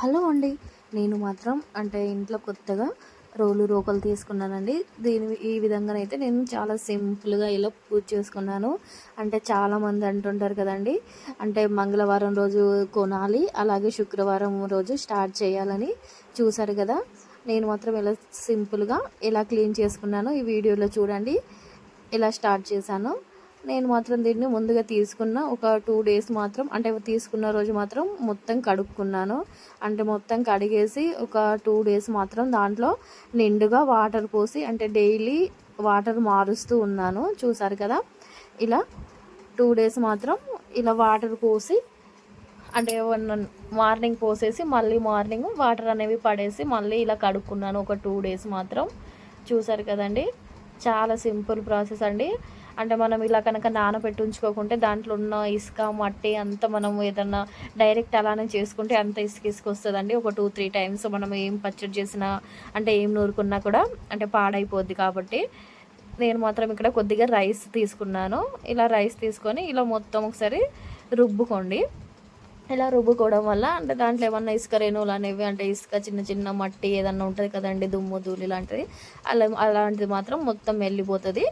Hello అండి. నేను మాత్రం అంటే ఇంట్లో కొత్తగా రోలు రోకలు తీసుకున్నానండి. దీని ఈ విధంగానైతే నేను చాలా సింపుల్గా ఇలా పూజ చేసుకున్నాను. అంటే చాలామంది అంటుంటారు కదండి. అంటే మంగళవారం రోజు కొనాలి అలాగే శుక్రవారం రోజు స్టార్ట్ చేయాలని చూశారు కదా. నేను మాత్రం ఇలా సింపుల్గా ఎలా క్లీన్ చేసుకున్నాను. ఈ వీడియోలో చూడండి. ఇలా స్టార్ట్ చేశాను. నేను మాత్రం దీన్ని ముందుగా తీసుకున్న ఒక టూ డేస్ మాత్రం అంటే తీసుకున్న రోజు మాత్రం మొత్తం కడుక్కున్నాను. అంటే మొత్తం కడిగేసి ఒక టూ డేస్ మాత్రం దాంట్లో నిండుగా వాటర్ పోసి అంటే డైలీ వాటర్ మారుస్తూ ఉన్నాను. చూసారు కదా? ఇలా టూ డేస్ మాత్రం ఇలా వాటర్ పోసి అంటే మార్నింగ్ పోసేసి మళ్ళీ మార్నింగ్ వాటర్ అనేవి పడేసి మళ్ళీ ఇలా కడుక్కున్నాను ఒక టూ డేస్ మాత్రం. చూసారు కదండి? చాలా సింపుల్ ప్రాసెస్ అండి. అంటే మనం ఇలా కనుక నానబెట్టి ఉంచుకోకుంటే దాంట్లో ఉన్న ఇసుక మట్టి అంతా మనం ఏదన్నా డైరెక్ట్ అలానే చేసుకుంటే అంత ఇసుక ఇసుక వస్తుందండి ఒక టూ త్రీ టైమ్స్ మనం ఏం పచ్చడి చేసినా అంటే ఏం నూరుకున్నా కూడా అంటే పాడైపోద్ది కాబట్టి నేను మాత్రం ఇక్కడ కొద్దిగా రైస్ తీసుకున్నాను. ఇలా రైస్ తీసుకొని ఇలా మొత్తం ఒకసారి రుబ్బుకోండి. ఇలా రుబ్బుకోవడం వల్ల అంటే దాంట్లో ఏమన్నా ఇసుక రేణువులు అనేవి అంటే ఇసుక చిన్న చిన్న మట్టి ఏదన్నా ఉంటుంది కదండి దుమ్ము ధూళి లాంటిది అలా అలాంటిది మాత్రం మొత్తం వెళ్ళిపోతుంది.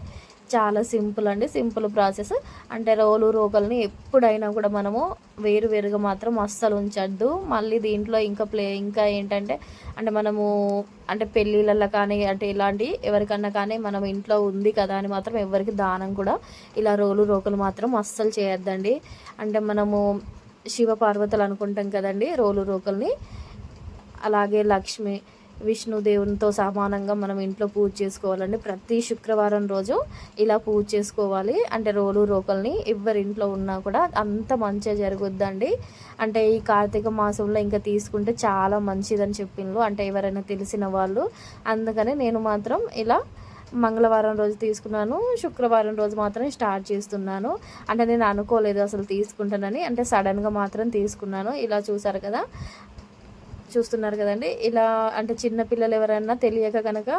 చాలా సింపుల్ అండి. Simple process. అంటే రోలు రోకల్ని ఎప్పుడైనా కూడా మనము వేరు వేరుగా మాత్రం అస్సలు ఉంచద్దు. మళ్ళీ దీంట్లో ఇంకా ప్లే ఇంకా ఏంటంటే అంటే మనము అంటే పెళ్ళిళ్ళల్లో కానీ అంటే ఇలాంటి ఎవరికన్నా కానీ మనం ఇంట్లో ఉంది కదా అని మాత్రం ఎవరికి దానం కూడా ఇలా రోలు రోకలు మాత్రం అస్సలు చేయొద్దండి. అంటే మనము శివ పార్వతులు అనుకుంటాం కదండి రోలు రోకల్ని అలాగే లక్ష్మి విష్ణుదేవునితో సమానంగా మనం ఇంట్లో పూజ చేసుకోవాలండి. ప్రతి శుక్రవారం రోజు ఇలా పూజ చేసుకోవాలి. అంటే రోలు రోకల్ని ఎవరి ఇంట్లో ఉన్నా కూడా అంత మంచిగా జరుగుద్దండి. అంటే ఈ కార్తీక మాసంలో ఇంకా తీసుకుంటే చాలా మంచిదని చెప్పిండ్రు. అంటే ఎవరైనా తెలిసిన వాళ్ళు. అందుకని నేను మాత్రం ఇలా మంగళవారం రోజు తీసుకున్నాను. శుక్రవారం రోజు మాత్రం స్టార్ట్ చేస్తున్నాను. అంటే నేను అనుకోలేదు అసలు తీసుకుంటానని. అంటే సడన్గా మాత్రం తీసుకున్నాను. ఇలా చూసారు కదా. చూస్తున్నారు కదండి. ఇలా అంటే చిన్నపిల్లలు ఎవరైనా తెలియక కనుక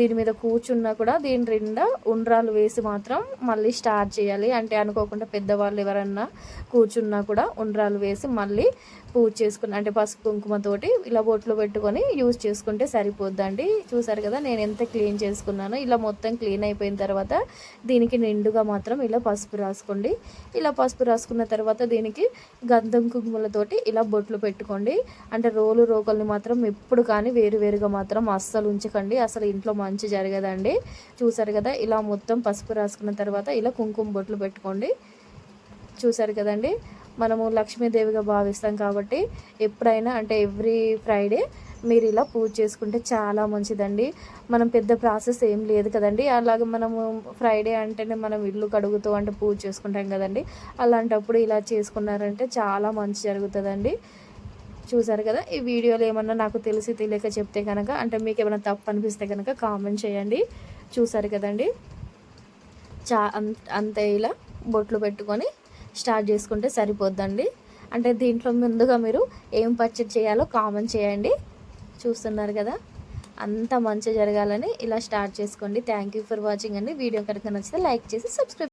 దీని మీద కూర్చున్నా కూడా దీని నిండా ఉండ్రాలు వేసి మాత్రం మళ్ళీ స్టార్ట్ చేయాలి. అంటే అనుకోకుండా పెద్దవాళ్ళు ఎవరన్నా కూర్చున్నా కూడా ఉండ్రాలు వేసి మళ్ళీ పూజ చేసుకుని అంటే పసుపు కుంకుమతోటి ఇలా బొట్లు పెట్టుకొని యూజ్ చేసుకుంటే సరిపోద్దండి. చూసారు కదా నేను ఎంత క్లీన్ చేసుకున్నానో. ఇలా మొత్తం క్లీన్ అయిపోయిన తర్వాత దీనికి నిండుగా మాత్రం ఇలా పసుపు రాసుకోండి. ఇలా పసుపు రాసుకున్న తర్వాత దీనికి గంధం కుంకుమలతోటి ఇలా బొట్లు పెట్టుకోండి. అంటే రోలు రోకల్ని మాత్రం ఎప్పుడు కానీ వేరువేరుగా మాత్రం అస్సలు ఉంచకండి. అసలు ఇంట్లో మంచి జరగదండి. చూసారు కదా ఇలా మొత్తం పసుపు రాసుకున్న తర్వాత ఇలా కుంకుమ బొట్లు పెట్టుకోండి. చూసారు కదండి మనము లక్ష్మీదేవిగా భావిస్తాం కాబట్టి ఎప్పుడైనా అంటే ఎవ్రీ ఫ్రైడే మీరు ఇలా పూజ చేసుకుంటే చాలా మంచిదండి. మనం పెద్ద ప్రాసెస్ ఏం లేదు కదండి. అలాగే మనము ఫ్రైడే అంటేనే మనం ఇల్లు కడుగుతూ అంటే పూజ చేసుకుంటాం కదండి. అలాంటప్పుడు ఇలా చేసుకున్నారంటే చాలా మంచి జరుగుతుందండి. చూసారు కదా ఈ వీడియోలో ఏమన్నా నాకు తెలిసి తెలియక చెప్తే కనుక అంటే మీకు ఏమైనా తప్పు అనిపిస్తే కనుక కామెంట్ చేయండి. చూసారు కదండి? చా అంతే ఇలా బొట్లు పెట్టుకొని స్టార్ట్ చేసుకుంటే సరిపోద్దండి. అంటే దీంట్లో ముందుగా మీరు ఏం పచ్చడి చేయాలో కామెంట్ చేయండి. చూస్తున్నారు కదా? అంత మంచి జరగాలని ఇలా స్టార్ట్ చేసుకోండి. థ్యాంక్ యూ ఫర్ వాచింగ్ అండి. వీడియో కనుక నచ్చితే లైక్ చేసి సబ్స్క్రైబ్